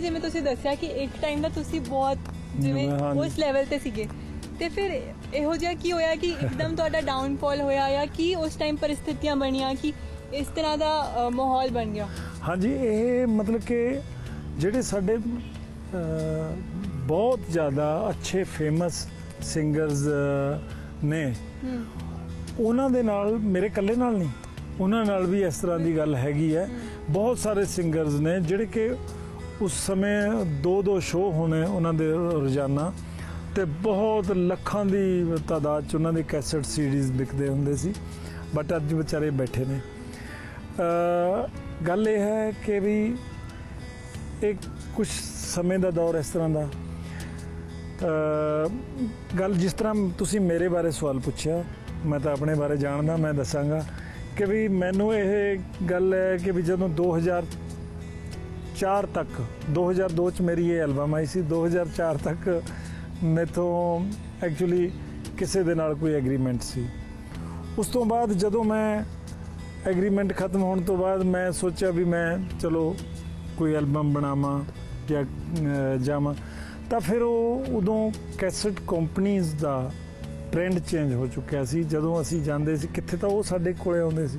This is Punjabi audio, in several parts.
ਜਿਵੇਂ ਤੁਸੀਂ ਦੱਸਿਆ ਕਿ ਇੱਕ ਟਾਈਮ ਦਾ ਤੁਸੀਂ ਬਹੁਤ ਜਿਵੇਂ। ਉਸ ਲੈਵਲ ਤੇ ਸੀਗੇ। ਤੇ ਫਿਰ ਇਹੋ ਜਿਹਾ ਕੀ ਹੋਇਆ ਕਿ ਇੱਕਦਮ ਤੁਹਾਡਾ ਡਾਊਨਫਾਲ ਹੋਇਆ ਜਾਂ ਕੀ ਉਸ ਟਾਈਮ ਪਰਿਸਥਿਤੀਆਂ ਬਣੀਆਂ ਕਿ ਇਸ ਤਰ੍ਹਾਂ ਦਾ ਮਾਹੌਲ ਬਣ ਗਿਆ? ਹਾਂਜੀ ਇਹ ਮਤਲਬ ਕਿ ਜਿਹੜੇ ਸਾਡੇ ਬਹੁਤ ਜ਼ਿਆਦਾ ਅੱਛੇ ਫੇਮਸ ਸਿੰਗਰਸ ਨੇ ਉਹਨਾਂ ਦੇ ਨਾਲ ਮੇਰੇ ਇਕੱਲੇ ਨਾਲ ਨਹੀਂ ਉਹਨਾਂ ਨਾਲ ਵੀ ਇਸ ਤਰ੍ਹਾਂ ਦੀ ਗੱਲ ਹੈਗੀ ਹੈ। ਬਹੁਤ ਸਾਰੇ ਸਿੰਗਰਸ ਨੇ ਜਿਹੜੇ ਕਿ ਉਸ ਸਮੇਂ ਦੋ ਦੋ ਸ਼ੋਅ ਹੋਣੇ ਉਹਨਾਂ ਦੇ ਰੋਜ਼ਾਨਾ ਤੇ ਬਹੁਤ ਲੱਖਾਂ ਦੀ ਤਾਦਾਦ ਚ ਉਹਨਾਂ ਦੇ ਕੈਸਟ ਸੀਰੀਜ਼ ਵਿਕਦੇ ਹੁੰਦੇ ਸੀ, ਬਟ ਅੱਜ ਵਿਚਾਰੇ ਬੈਠੇ ਨੇ। ਗੱਲ ਇਹ ਹੈ ਕਿ ਵੀ ਇੱਕ ਕੁਝ ਸਮੇਂ ਦਾ ਦੌਰ ਇਸ ਤਰ੍ਹਾਂ ਦਾ। ਗੱਲ ਜਿਸ ਤਰ੍ਹਾਂ ਤੁਸੀਂ ਮੇਰੇ ਬਾਰੇ ਸਵਾਲ ਪੁੱਛਿਆ, ਮੈਂ ਤਾਂ ਆਪਣੇ ਬਾਰੇ ਜਾਣਦਾ, ਮੈਂ ਦੱਸਾਂਗਾ ਕਿ ਵੀ ਮੈਨੂੰ ਇਹ ਗੱਲ ਹੈ ਕਿ ਵੀ ਜਦੋਂ 2004 ਤੱਕ 2002 ਚ ਮੇਰੀ ਇਹ ਐਲਬਮ ਆਈ ਸੀ 2004 ਤੱਕ ਮੇਥੋਂ ਐਕਚੁਅਲੀ ਕਿਸੇ ਦੇ ਨਾਲ ਕੋਈ ਐਗਰੀਮੈਂਟ ਸੀ। ਉਸ ਤੋਂ ਬਾਅਦ ਜਦੋਂ ਮੈਂ ਐਗਰੀਮੈਂਟ ਖਤਮ ਹੋਣ ਤੋਂ ਬਾਅਦ ਮੈਂ ਸੋਚਿਆ ਵੀ ਮੈਂ ਚਲੋ ਕੋਈ ਐਲਬਮ ਬਣਾਵਾਂ ਜਾਂ ਜਾਵਾਂ, ਤਾਂ ਫਿਰ ਉਹ ਉਦੋਂ ਕੈਸਟ ਕੰਪਨੀਆਂ ਦਾ ਟ੍ਰੈਂਡ ਚੇਂਜ ਹੋ ਚੁੱਕਿਆ ਸੀ। ਜਦੋਂ ਅਸੀਂ ਜਾਂਦੇ ਸੀ, ਕਿੱਥੇ ਤਾਂ ਉਹ ਸਾਡੇ ਕੋਲੇ ਆਉਂਦੇ ਸੀ।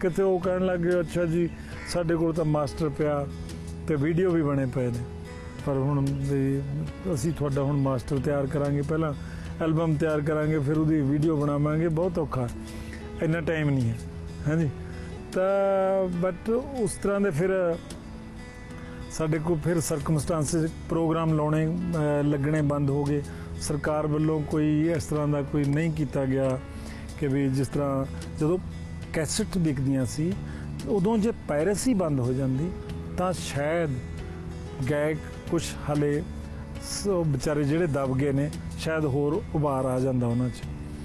ਕਿਤੇ ਉਹ ਕਹਿਣ ਲੱਗੇ ਅੱਛਾ ਜੀ, ਸਾਡੇ ਕੋਲ ਤਾਂ ਮਾਸਟਰ ਪਿਆ। ਤੇ ਵੀਡੀਓ ਵੀ ਬਣੇ ਪਏ ਨੇ। ਪਰ ਹੁਣ ਵੀ ਅਸੀਂ ਤੁਹਾਡਾ ਹੁਣ ਮਾਸਟਰ ਤਿਆਰ ਕਰਾਂਗੇ। ਪਹਿਲਾਂ ਐਲਬਮ ਤਿਆਰ ਕਰਾਂਗੇ, ਫਿਰ ਉਹਦੀ ਵੀਡੀਓ ਬਣਾਵਾਂਗੇ। ਬਹੁਤ ਔਖਾ। ਇੰਨਾ ਟਾਈਮ ਨਹੀਂ ਹੈ। ਹਾਂਜੀ। ਤਾਂ ਬਟ ਉਸ ਤਰ੍ਹਾਂ ਦੇ ਫਿਰ ਸਾਡੇ ਕੋਲ ਫਿਰ ਸਰਕਮਸਟੈਂਸਸ ਪ੍ਰੋਗਰਾਮ ਲਾਉਣੇ ਲੱਗਣੇ ਬੰਦ ਹੋ ਗਏ। ਸਰਕਾਰ ਵੱਲੋਂ ਕੋਈ ਇਸ ਤਰ੍ਹਾਂ ਦਾ ਕੋਈ ਨਹੀਂ ਕੀਤਾ ਗਿਆ ਕਿ ਵੀ ਜਿਸ ਤਰ੍ਹਾਂ ਜਦੋਂ ਕੈਸਟ ਵਿਕਦੀਆਂ ਸੀ, ਉਦੋਂ ਜੇ ਪਾਇਰੇਸੀ ਬੰਦ ਹੋ ਜਾਂਦੀ ਤਾਂ ਸ਼ਾਇਦ ਗਾਇਕ ਕੁਝ ਹਲੇ ਸੋ ਵਿਚਾਰੇ ਜਿਹੜੇ ਦਬ ਗਏ ਨੇ, ਸ਼ਾਇਦ ਹੋਰ ਉਭਾਰ ਆ ਜਾਂਦਾ ਉਹਨਾਂ 'ਚ।